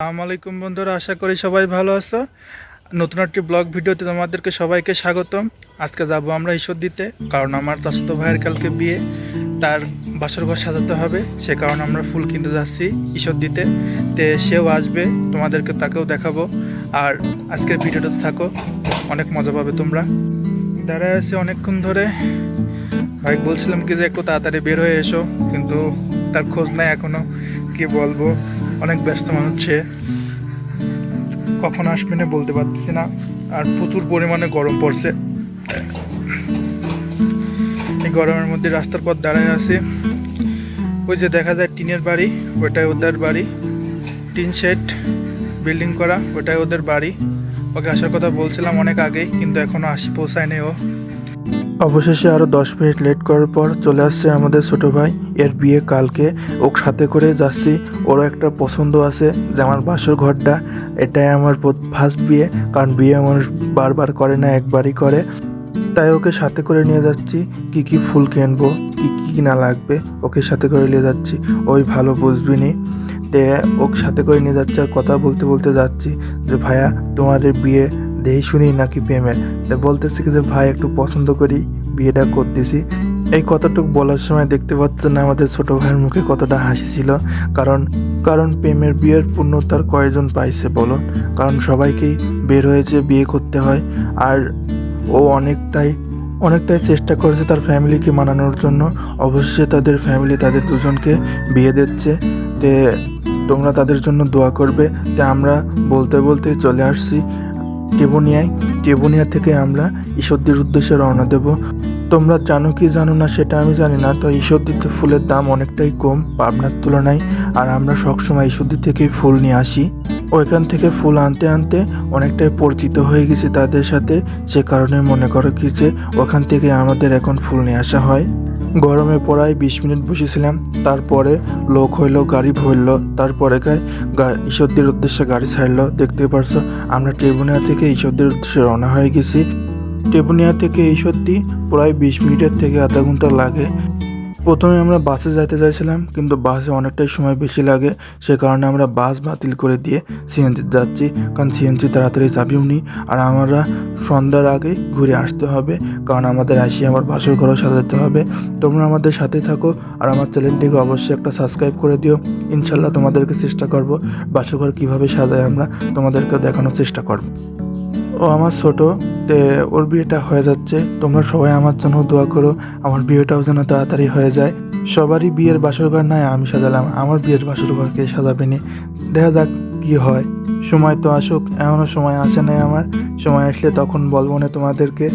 আসসালামু আলাইকুম বন্ধুরা, আশা করি সবাই ভালো আছো। নতুন একটি ব্লগ ভিডিওতে তোমাদেরকে সবাইকে স্বাগতম। আজকে যাব আমরা ঈশ্বর দিতে কারণ আমার চাচাতো ভাইয়ের কালকে বিয়ে। তার বাসর ঘর সাজাতে হবে, সে কারণে আমরা ফুল কিনতে যাচ্ছি ঈশ্বর দিতে তে সেও আসবে, তোমাদেরকে তাকেও দেখাবো। আর আজকের ভিডিওটাতে থাকো, অনেক মজা পাবে তোমরা। দাঁড়ায় আছে অনেকক্ষণ ধরে। ভাই, বলছিলাম কি যে একটু তাড়াতাড়ি বের হয়ে এসো, কিন্তু তার খোঁজ নাই এখনও। কি বলব? অনেক ব্যস্ত মানুষ সে। কখন আসবে না বলতে পারতেছি না। আর প্রচুর পরিমাণে গরম পড়ছে। এই গরমের মধ্যে রাস্তার পর দাঁড়ায় আছি। ওই যে দেখা যায় টিনের বাড়ি ওটাই ওদের বাড়ি। টিন শেড, বিল্ডিং করা ওটাই ওদের বাড়ি। ওকে আসার কথা বলছিলাম অনেক আগেই, কিন্তু এখনও আসি, পৌঁছায়নি ও। অবশেষে আরও দশ মিনিট লেট করার পর চলে আসছে আমাদের ছোট ভাই। এর বিয়ে কালকে। ওক সাথে করে যাচ্ছি। ওরও একটা পছন্দ আছে যে আমার বাসর ঘরটা। এটাই আমার ফার্স্ট বিয়ে। কারণ বিয়ে মানুষ বারবার করে না, একবারই করে। তাই ওকে সাথে করে নিয়ে যাচ্ছি। কি কি ফুল কিনবো, কি কি না লাগবে, ওকে সাথে করে নিয়ে যাচ্ছি। ওই ভালো বুঝবিনি তে ওকে সাথে করে নিয়ে যাচ্ছি আর কথা বলতে বলতে যাচ্ছি যে, ভাইয়া তোমাদের বিয়ে দেই শুনি নাকি প্রেমের তা বলতেছি কি যে, ভাই, একটু পছন্দ করি, বিয়েটা করতেছি। এই কথাটুকু বলার সময় দেখতে পাচ্ছেন আমাদের ছোট ভাইয়ের মুখে কতটা হাসি ছিল। কারণ কারণ প্রেমের বিয়ের পূর্ণতার কয়জন পাইছে বলুন? কারণ সবাইকেই বের হয়েছে বিয়ে করতে হয়, আর ও অনেকটাই অনেকটাই চেষ্টা করেছে তার ফ্যামিলিকে মানানোর জন্য। অবশ্যই তাদের ফ্যামিলি তাদের দুজনকে বিয়ে দিচ্ছে। তে তোমরা তাদের জন্য দোয়া করবে। তে আমরা বলতে বলতে চলে আসছি। টেবুনিয়ায়, টেবুনিয়া থেকে আমরা ঈশ্বরদের উদ্দেশ্যে রওনা দেব। তোমরা জানো কি জানো না সেটা আমি জানি না, তো ঈশ্বরদীতে ফুলের দাম অনেকটাই কম পাবনার তুলনায়, আর আমরা সবসময় ঈশ্বরদী থেকেই ফুল নিয়ে আসি। ওইখান থেকে ফুল আনতে আনতে অনেকটাই পরিচিত হয়ে গেছি তাদের সাথে, সে কারণে মনে করো কি যে ওখান থেকে আমাদের এখন ফুল নিয়ে আসা হয়। গরমে পড়ায় বিশ মিনিট বসেছিলাম, তারপরে লোক হইল, গাড়ি ভরলো, তারপরে গায়ে ঈশ্বরদের উদ্দেশ্যে গাড়ি ছাড়লো। দেখতে পারছ, আমরা ট্রিবুনিয়া থেকে ঈশ্বরদের উদ্দেশ্যে রওনা হয়ে গেছি। ট্রিবুনিয়া থেকে ঈশ্বরদি প্রায় বিশ মিনিটের থেকে আধা ঘণ্টা লাগে। প্রথমে আমরা বাসে যাইতে চাইছিলাম কিন্তু বাসে অনেকটাই সময় বেশি লাগে, সে কারণে আমরা বাস বাতিল করে দিয়ে সিএনজি যাচ্ছি, কারণ সিএনজি তাড়াতাড়ি যাবেও নি আর আমরা সন্ধ্যার আগে ঘুরে আসতে হবে, কারণ আমাদের আসি আমার বাসর ঘরও সাজাতে হবে। তোমরা আমাদের সাথে থাকো, আর আমার চ্যানেলটিকে অবশ্যই একটা সাবস্ক্রাইব করে দিও, ইনশাল্লাহ তোমাদেরকে চেষ্টা করব বাসর ঘর কীভাবে সাজাই আমরা তোমাদেরকে দেখানোর চেষ্টা করব। ও আমার ছোট, তে ওর বিয়েটা হয়ে যাচ্ছে। তোমরা সবাই আমার জন্য দোয়া করো, আমার বিয়েটাও যেন তাড়াতাড়ি হয়ে যায়। সবারই বিয়ের বাসর ঘর নয় আমি সাজালাম। আমার বিয়ের বাসর ঘরকে সাজাবেনি দেখা যাক। কি হয়? সময় তো আসুক এখনও সময় আসে নাই আমার। সময় আসলে তখন বলব না তোমাদেরকে।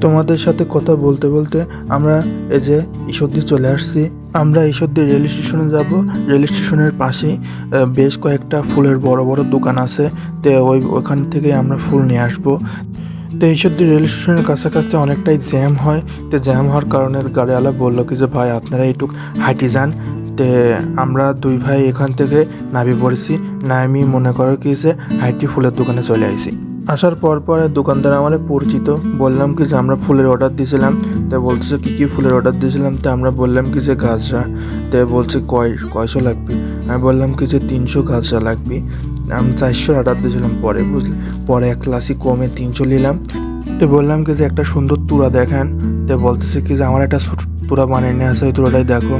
তোমাদের সাথে কথা বলতে বলতে আমরা এই যে ঈশ্বরদী চলে আসছি। আমরা ঈশ্বরদী রেল স্টেশনে যাব। রেল স্টেশনের পাশেই বেশ কয়েকটা ফুলের বড় বড় দোকান আছে। তো ওই, ওখান থেকে আমরা ফুল নিয়ে আসব। তো ঈশ্বরদী রেল স্টেশনের কাছাকাছি অনেকটাই জ্যাম হয়। তো জ্যাম হওয়ার কারণে গাড়িওয়ালা বলল কি যে, ভাই, আপনারা একটু হাঁটি যান। তে আমরা দুই ভাই এখান থেকে নামি পড়েছি। নামি মনে করো কি যে হাইটি ফুলের দোকানে চলে আইছি। আসার পর পর দোকানদার আমার পরিচিত। বললাম কি যে আমরা ফুলের অর্ডার দিয়েছিলাম। তো বলতেছে কি কি ফুলের অর্ডার দিয়েছিলাম। তো আমরা বললাম কি যে গাছরা তো বলছে কয়, কয়শো লাগবে। আমি বললাম কি যে তিনশো গাছরা লাগবে। আমি চারশো অর্ডার দিয়েছিলাম পরে, বুঝলি? পরে এক ক্লাসই কমে তিনশো নিলাম। তো বললাম কি যে একটা সুন্দর তুরা দেখান। তো বলতেছে কি যে আমার একটা তুরা বানিয়ে নিয়ে আসে ওই তুরাটাই দেখো।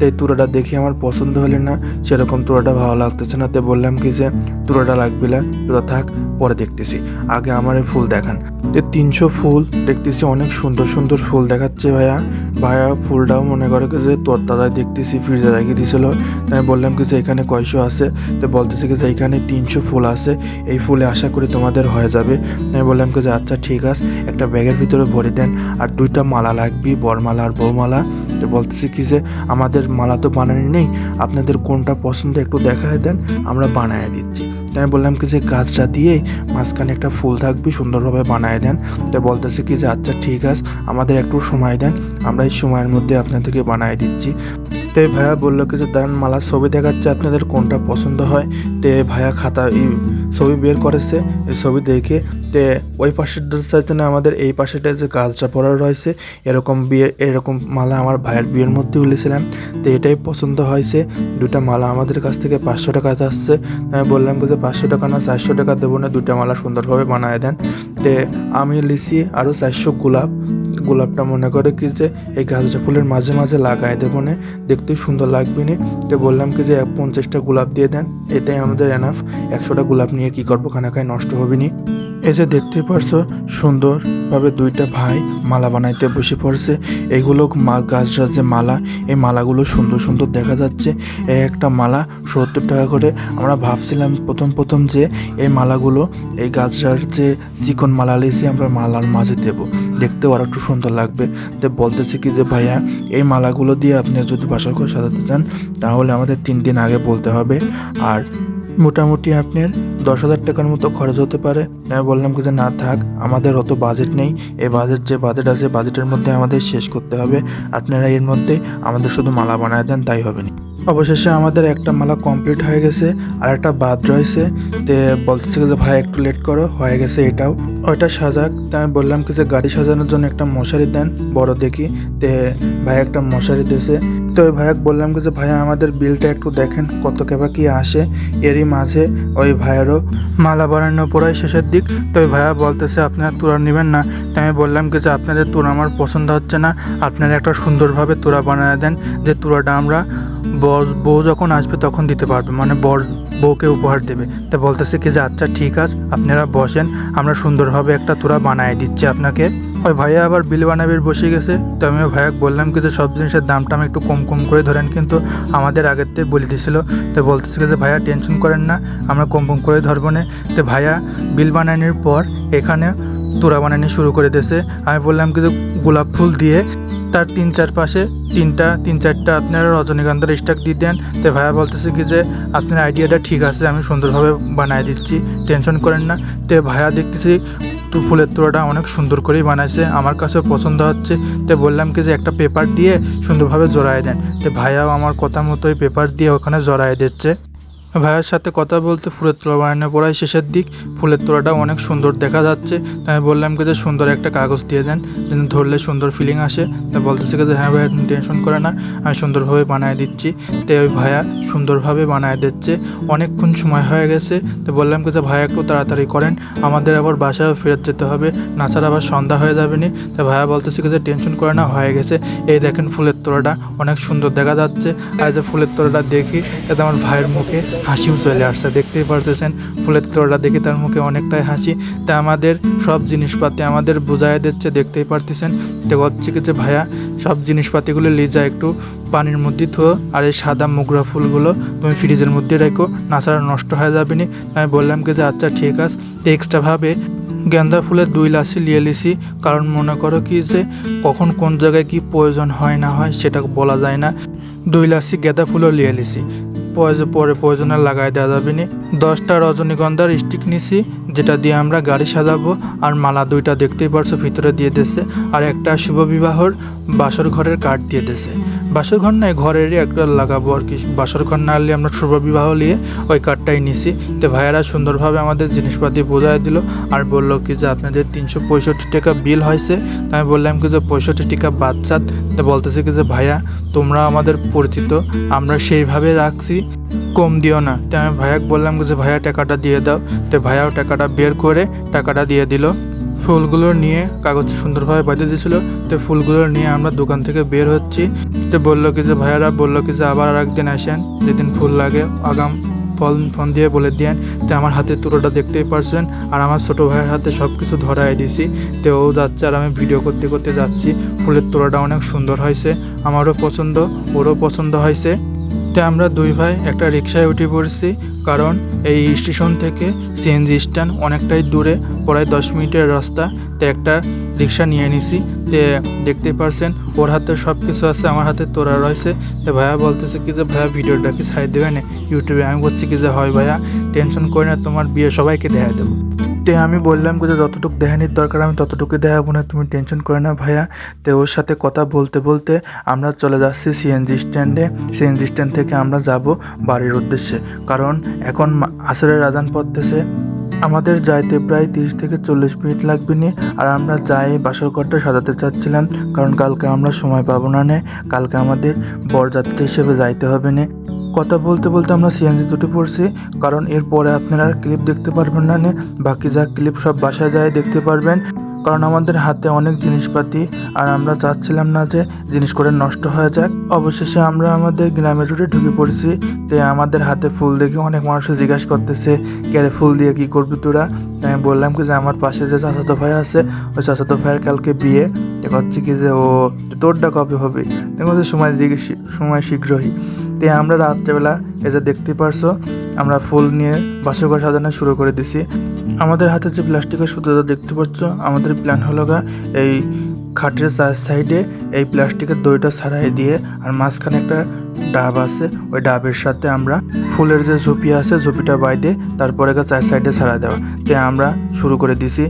তো এই তুরাটা দেখে আমার পছন্দ হলে না। সেরকম তুরাটা ভালো লাগতেছে না। তাই বললাম কি যে তুরাটা লাগবে না। তুরা থাক, পরে দেখতেছি। আগে আমার এই ফুল দেখান। তো তিনশো ফুল, দেখতেছি অনেক সুন্দর সুন্দর ফুল দেখাচ্ছে ভাইয়া। ভাইয়া ফুলটাও মনে করে কি যে, তোর দাদাই দেখতেছি ফ্রিজে রেখে দিয়েছিল তাই বললাম কি যে, এখানে কয়শো আছে। তো বলতেছে কি যে, এখানে তিনশো ফুল আছে। এই ফুলে আশা করি তোমাদের হয়ে যাবে। আমি বললাম কি যে আচ্ছা ঠিক আছে। একটা ব্যাগের ভিতরে ভরে দেন। আর দুইটা মালা লাগবে, বরমালা আর বউমালা। তো বলতেছি কি যে, আমাদের মালা তো বানানি নেই, আপনাদের কোনটা পছন্দ একটু দেখায় দেন, আমরা বানায় দিচ্ছি। তাই আমি বললাম কি যে গাছটা দিয়েই মাঝখানে একটা ফুল থাকবে, সুন্দরভাবে বানায় দেন। তো বলতেছে কি যে আচ্ছা ঠিক আছে, আমাদের একটু সময় দেন, আমরা এই সময়ের মধ্যে আপনাদেরকে বানায় দিচ্ছি। তো ভাইয়া বলল কি যে, দাঁড়ান, মালার ছবি দেখাচ্ছে, আপনাদের কোনটা পছন্দ হয়? তো ভাইয়া খাতা ছবি বের করেছে, এই ছবি দেখে তে ওই পাশের চাইতে না আমাদের এই পাশেটা যে গাছটা পড়া রয়েছে, এরকম বিয়ে, এরকম মালা আমার ভাইয়ের বিয়ের মধ্যে উলেছিলাম তো এটাই পছন্দ হয়েছে। দুটা মালা আমাদের কাছ থেকে পাঁচশো টাকা আসছে আমি বললাম যে পাঁচশো টাকা না, চারশো টাকা দেবো না, দুটা মালা সুন্দরভাবে বানায় দেন। তে আমি লিছি আরও চারশো গোলাপ, গোলাপটা মনে করে কি যে এই গাছটা ফুলের মাঝে মাঝে লাগাই দেবো না দেখতে সুন্দর লাগবে না। তো বললাম কি যে পঞ্চাশটা গোলাপ দিয়ে দেন, এটাই আমাদের এনাফ একশোটা গোলাপ নিয়ে কি করব খানাকায় নষ্ট হবে নি এই যে দেখতে পারছ, সুন্দরভাবে দুইটা ভাই মালা বানাইতে বসে পড়ছে। এগুলো মা গাছটার যে মালা। এই মালাগুলো সুন্দর সুন্দর দেখা যাচ্ছে। এই একটা মালা সত্তর টাকা করে। আমরা ভাবছিলাম প্রথম প্রথম যে এই মালাগুলো, এই গাছটার যে চিকন মালা লিছি আমরা মালার মাঝে দেব। দেখতেও আর একটু সুন্দর লাগবে। তো বলতেছি কি যে, ভাইয়া, এই মালাগুলো দিয়ে আপনি যদি বাসর করে সাজাতে চান, তাহলে আমাদের তিন দিন আগে বলতে হবে। আর মোটামুটি আপনার দশ হাজার টাকার মতো খরচ হতে পারে। আমি বললাম কি যে, না থাক, আমাদের অত বাজেট নেই। এই বাজেট যে বাজেট আছে বাজেটের মধ্যে আমাদের শেষ করতে হবে। আপনারা এর মধ্যে আমাদের শুধু মালা বানায় দেন, তাই হবে না। অবশেষে আমাদের একটা মালা কমপ্লিট হয়ে গেছে, আর একটা বাদ রয়েছে। তে বলতেছে যে, ভাই, একটু লেট করো, হয়ে গেছে এটাও। ওইটা সাজাক। তা আমি বললাম কি যে, গাড়ি সাজানোর জন্য একটা মশারি দেন, বড় দেখি। তে ভাই, একটা মশারি দিয়েছে তো ওই ভাইয়াকে বললাম যে, ভাইয়া, আমাদের বিলটা একটু দেখেন কত কেবা কি আসে। এরই মাঝে ওই ভাইয়েরও মালা বানানো পড়ায় শেষের দিক। তো ওই ভাইয়া বলতেছে, আপনারা তোরা নেবেন না। তাই আমি বললাম কি যে, আপনাদের তোরা আমার পছন্দ হচ্ছে না। আপনারা একটা সুন্দরভাবে তোরা বানায় দেন। যে তোরাটা আমরা বর, বউ যখন আসবে তখন দিতে পারবে। মানে বর বউকে উপহার দেবে। তা বলতেছে কি যে আচ্ছা ঠিক আছে, আপনারা বসেন, আমরা সুন্দরভাবে একটা তোরা বানায় দিচ্ছি আপনাকে। ওই ভাইয়া আবার বিল বানাবির বসে গেছে। তো আমি ওই ভাইয়াকে বললাম কি যে, সব জিনিসের দামটা আমি একটু কম কম করে ধরেন। কিন্তু আমাদের আগের থেকে বলে দিয়েছিল তো বলতেছে যে, ভাইয়া, টেনশন করেন না, আমরা কম কম করে ধরবো না। তো ভাইয়া বিল বানানোর পর এখানে তোরা বানানি শুরু করে দিয়েছে। আমি বললাম কি যে, গোলাপ ফুল দিয়ে তার তিন চার পাশে তিনটা, তিন চারটা আপনারা রজনীগন্ধার স্টাক দিয়ে দেন। তো ভাইয়া বলতেছে কি যে, আপনার আইডিয়াটা ঠিক আছে, আমি সুন্দরভাবে বানায় দিচ্ছি, টেনশন করেন না। তো ভাইয়া দেখতেছি তো ফুলের তোড়াটা অনেক সুন্দর করেই বানাইছে, আমার কাছে পছন্দ হচ্ছে। তো বললাম কি যে, একটা পেপার দিয়ে সুন্দরভাবে জড়ায় দেন। তো ভাইয়াও আমার কথা মতোই পেপার দিয়ে ওখানে জড়ায় দিচ্ছে। ভাইয়ের সাথে কথা বলতে ফুলের তোড়া বানানো পড়ায় শেষের দিক ফুলের তোড়াটা অনেক সুন্দর দেখা যাচ্ছে। তাই আমি বললাম কি যে সুন্দর একটা কাগজ দিয়ে দেন, যেন ধরলে সুন্দর ফিলিং আসে। তাই বলতেছে যে হ্যাঁ ভাইয়া, তুমি টেনশন করে না, আমি সুন্দরভাবে বানায় দিচ্ছি। তো ওই ভাইয়া সুন্দরভাবে বানায় দিচ্ছে। অনেকক্ষণ সময় হয়ে গেছে। তো বললাম কি যে, ভাইয়া, একটু তাড়াতাড়ি করেন। আমাদের আবার বাসায় ফেরত যেতে হবে। নাচার আবার সন্ধ্যা হয়ে যাবে নি। তো ভাইয়া বলতেছে যে টেনশন করে না, হয়ে গেছে। এই দেখেন ফুলের তোড়াটা অনেক সুন্দর দেখা যাচ্ছে। আর যে ফুলের তোড়াটা দেখি এতে আমার ভাইয়ের মুখে হাসিও চলে আসছে। দেখতেই পারতেছেন, ফুলের তোড়াটা দেখে তার মুখে অনেকটাই হাসি। তা আমাদের সব জিনিসপাতি আমাদের বোঝাই দিচ্ছে, দেখতেই পারতেছেন। তো হচ্ছে যে ভাইয়া, সব জিনিসপাতিগুলো লিজা একটু পানির মধ্যে থো আর এই সাদা মুগরা ফুলগুলো তুমি ফ্রিজের মধ্যে রাখো নাচারা নষ্ট হয়ে যাবে নি। আমি বললাম কি যে আচ্ছা ঠিক আছে। এক্সট্রাভাবে গেন্দা ফুলের দুই লাসি লিয়ে লিছি, কারণ মনে করো কি যে, কখন কোন জায়গায় কি প্রয়োজন হয় না হয় সেটা বলা যায় না। দুই লাসি গেঁদা ফুলও লিয়ে লিছি। পরে প্রয়োজনে লাগাই দেওয়া যাবে নি। দশটা রজনীগন্ধার স্টিক নিছি, যেটা দিয়ে আমরা গাড়ি সাজাবো। আর মালা দুইটা দেখতেই পারছ, ভিতরে দিয়ে দিয়েছে। আর একটা শুভ বিবাহর বাসর ঘরের কাঠ দিয়ে দিয়েছে। বাসর ঘর নয় ঘরেরই একটা লাগাবো আর কি। বাসর ঘর না আনলে আমরা শুভ বিবাহ নিয়ে ওই কার্ডটাই নিছি। তো ভাইয়েরা সুন্দরভাবে আমাদের জিনিসপাতি বোঝায় দিল আর বলল কি যে আপনাদের তিনশো পঁয়ষট্টি টাকা বিল হয়েছে। আমি বললাম কি যে পঁয়ষট্টি টাকা বাচ্চাত তো বলতেছে কি যে, ভাইয়া, তোমরা আমাদের পরিচিত, আমরা সেইভাবে রাখছি, কম দিও না। তো আমি ভাইয়াকে বললাম যে, ভাইয়া, টাকাটা দিয়ে দাও। তো ভাইয়াও টাকাটা বের করে টাকাটা দিয়ে দিল। ফুলগুলো নিয়ে কাগজ সুন্দরভাবে বাঁধিয়ে দিয়েছিল। তো ফুলগুলো নিয়ে আমরা দোকান থেকে বের হচ্ছি। তো বলল কি যে, ভাইয়ারা, বলল কি যে, আবার একদিন আসেন। যেদিন ফুল লাগে, আগাম ফল ফোন দিয়ে বলে দিয়েন। তো আমার হাতে তুলোটা দেখতেই পারছেন। আর আমার ছোটো ভাইয়ের হাতে সব কিছু ধরাই দিছি। তো ও যাচ্ছে আর আমি ভিডিও করতে করতে যাচ্ছি। ফুলের তোড়াটা অনেক সুন্দর হয়েছে। আমারও পছন্দ, ওরও পছন্দ হয়েছে। তো আমরা দুই ভাই একটা রিক্সায় উঠে পড়ছি, কারণ এই স্টেশন থেকে সিএনজি স্ট্যান্ড অনেকটাই দূরে, প্রায় দশ মিনিটের রাস্তা। তো একটা রিক্সা নিয়ে নিছি, তে দেখতে পারছেন ওর হাতে সব কিছু আছে, আমার হাতে তোরা রয়েছে। তো ভাইয়া বলতেছে কি যে, ভাইয়া, ভিডিওটা কি ছাড় দেবে না ইউটিউবে আমি বলছি কি যে, হয় ভাইয়া, টেনশন করে না, তোমার বিয়ে সবাইকে দেখা দেবো। তে আমি বললাম যে যতটুকু দেখানির দরকার, আমি ততটুকু দেখাবো না, তুমি টেনশন করে না ভাইয়া। তো ওর সাথে কথা বলতে বলতে আমরা চলে যাচ্ছি সিএনজি স্ট্যান্ডে সিএনজি স্ট্যান্ড থেকে আমরা যাব বাড়ির উদ্দেশ্যে। কারণ এখন আসরের আজান পড়তেছে। আমাদের যাইতে প্রায় তিরিশ থেকে চল্লিশ মিনিট লাগবে নি। আর আমরা যাই বাসর ঘরটা সাজাতে চাচ্ছিলাম। কারণ কালকে আমরা সময় পাবো না নে। কালকে আমাদের বরযাত্রী হিসেবে যাইতে হবে নে। কথা বলতে বলতে আমরা সিএনজি দুটো পড়ছি, কারণ এরপরে আপনারা ক্লিপ দেখতে পারবেন না বাকি যা ক্লিপ সব বাসায় যায় দেখতে পারবেন। কারণ আমাদের হাতে অনেক জিনিসপাতি, আর আমরা চাচ্ছিলাম না যে জিনিস করে নষ্ট হয়ে যাক। অবশেষে আমরা আমাদের গ্রামের রুটে ঢুকে পড়েছি। তে আমাদের হাতে ফুল দেখে অনেক মানুষ জিজ্ঞাসা করতেছে কেরে ফুল দিয়ে কি করবি তোরা? আমি বললাম কি যে, আমার পাশে যে চাচাতো ভাই আছে, ওই চাচাতো ভাইয়ের কালকে বিয়ে। তো হচ্ছে কি যে, ও তোরটা কবে হবে? দেখো সময় সময় শীঘ্রই। তে আমরা রাত্রেবেলা এই যে দেখতে পারছ আমরা ফুল নিয়ে ঘর সাজানো শুরু করে দিছি। আমাদের হাতে যে প্লাস্টিকের সুতোটা দেখতে পাচ্ছ, আমাদের প্ল্যান হলো গা এই খাটের চার সাইডে এই প্লাস্টিকের দড়িটা ছাড়াই দিয়ে আর মাঝখানে একটা ডাব আছে, ওই ডাবের সাথে আমরা ফুলের যে ঝুপি আছে, ঝুপিটা বাইদে তারপরে চার সাইডে ছাড়া দেওয়া। তে আমরা শুরু করে দিছি।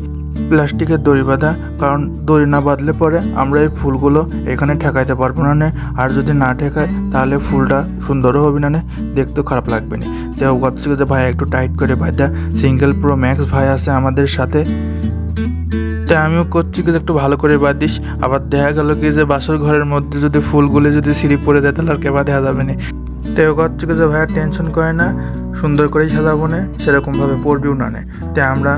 প্লাস্টিকের দড়ি বাঁধা, কারণ দড়ি না বাঁধলে পরে আমরা এই ফুলগুলো এখানে ঠেকাইতে পারব না। আর যদি না ঠেকায় তাহলে ফুলটা সুন্দরও হবে না দেখতেও খারাপ লাগবে না। তো ছিল যে ভাই একটু টাইট করে ভাইদা সিঙ্গেল প্রো ম্যাক্স ভাই আছে আমাদের সাথে। তাই আমিও করছি কিন্তু একটু ভালো করে বাঁধিস। আবার দেখা গেল কি যে বাসর ঘরের মধ্যে যদি ফুলগুলো যদি সিঁড়ি পড়ে যায়, তাহলে আর কেবা দেখা যাবে না। তো করছি কি যে ভাইয়া টেনশন করে না, সুন্দর করেই সাজাবো না। সেরকমভাবে পড়বিও না নে। তাই আমরা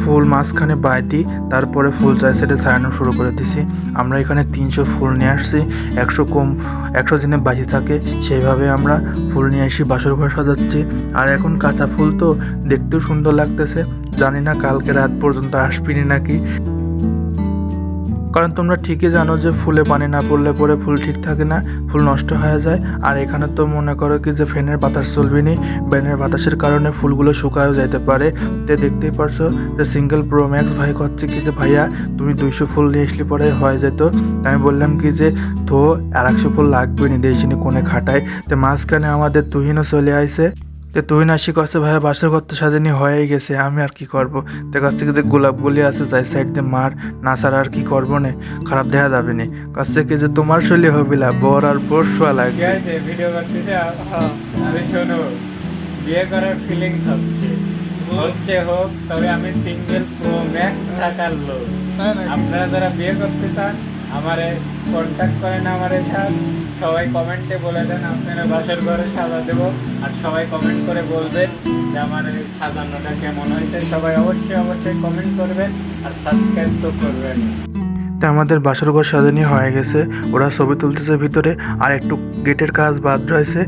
ফুল মাঝখানে বাইতি, তারপরে ফুল চার সাইডে ছাড়ানো শুরু করে দিছি। আমরা এখানে তিনশো ফুল নিয়ে আসছি, একশো কম, একশো দিনে বাজি থাকে, সেইভাবে আমরা ফুল নিয়ে আসি বাসর ঘর সাজাচ্ছি। আর এখন কাঁচা ফুল তো দেখতেও সুন্দর লাগতেছে, জানি না কালকে রাত পর্যন্ত আসবিনি নাকি। কারণ তোমরা ঠিকই জানো যে ফুলে পানি না পড়লে পরে ফুল ঠিক থাকে না, ফুল নষ্ট হয়ে যায়। আর এখানে তো মনে করো কি যে ফ্যানের বাতাস চলবে নি, ফ্যানের বাতাসের কারণে ফুলগুলো শুকায়ও যাইতে পারে। তো দেখতেই পারছ যে সিঙ্গেল প্রো ম্যাক্স ভাই করছে কি যে, ভাইয়া, তুমি দুইশো ফুল নিয়ে আসলে পরে হয়ে যেত। আমি বললাম কি যে তো আর একশো ফুল লাগবে নি, দেখিনি কোনে খাটায়। তো মাঝখানে আমাদের তুহিনও চলে আইছে। তো তুই না আসি কাছে ভাইয়া বাসর ঘর তো সাজানি হয়েই গেছে আমি আর কি করব? তো কাছ থেকে যে গোলাপগুলি আছে যাই সাইড দিয়ে মার না ছাড়া আর কি করব না? খারাপ দেখা যাবে না। কাছ থেকে যে তোমার শৈলী হবিলা বর আর বর শোয়া লাগবে। ভিডিও করতেছে হ্যাঁ, আমি শোনো বিয়ে করার ফিলিংস হচ্ছে। হচ্ছে হোক তবে আমি সিঙ্গেল প্রো ম্যাক্স থাকার লোক। আপনারা যারা বিয়ে করতে চান আমারে কন্ট্যাক্ট করেন আমার সাথে সবাই কমেন্টে বলে দেন, আপনারা বাসার ঘরে সাজা দেবো। আর সবাই কমেন্ট করে বলবেন যে আমার সাজানোটা কেমন হয়েছে। সবাই অবশ্যই অবশ্যই কমেন্ট করবেন আর সাবস্ক্রাইব তো করবেন। তা আমাদের বাসর ঘর সাজানি হয়ে গেছে। ওরা ছবি তুলতেছে ভিতরে। আর একটু গেটের কাজ বাদ রয়েছে।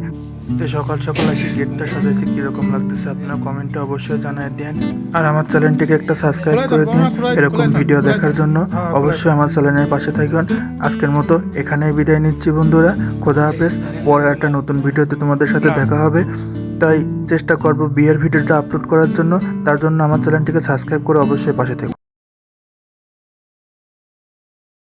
তো সকাল সকাল এসে গেটটা সাজাইছে কীরকম লাগতেছে আপনারা কমেন্টে অবশ্যই জানাই দেন। আর আমার চ্যানেলটিকে একটা সাবস্ক্রাইব করে দিন এরকম ভিডিও দেখার জন্য। অবশ্যই আমার চ্যানেলের পাশে থাকুন। আজকের মতো এখানেই বিদায় নিচ্ছি বন্ধুরা। খোদা হাফেজ। পরের একটা নতুন ভিডিওতে তোমাদের সাথে দেখা হবে। তাই চেষ্টা করব বিয়ের ভিডিওটা আপলোড করার জন্য। তার জন্য আমার চ্যানেলটিকে সাবস্ক্রাইব করে অবশ্যই পাশে থেকো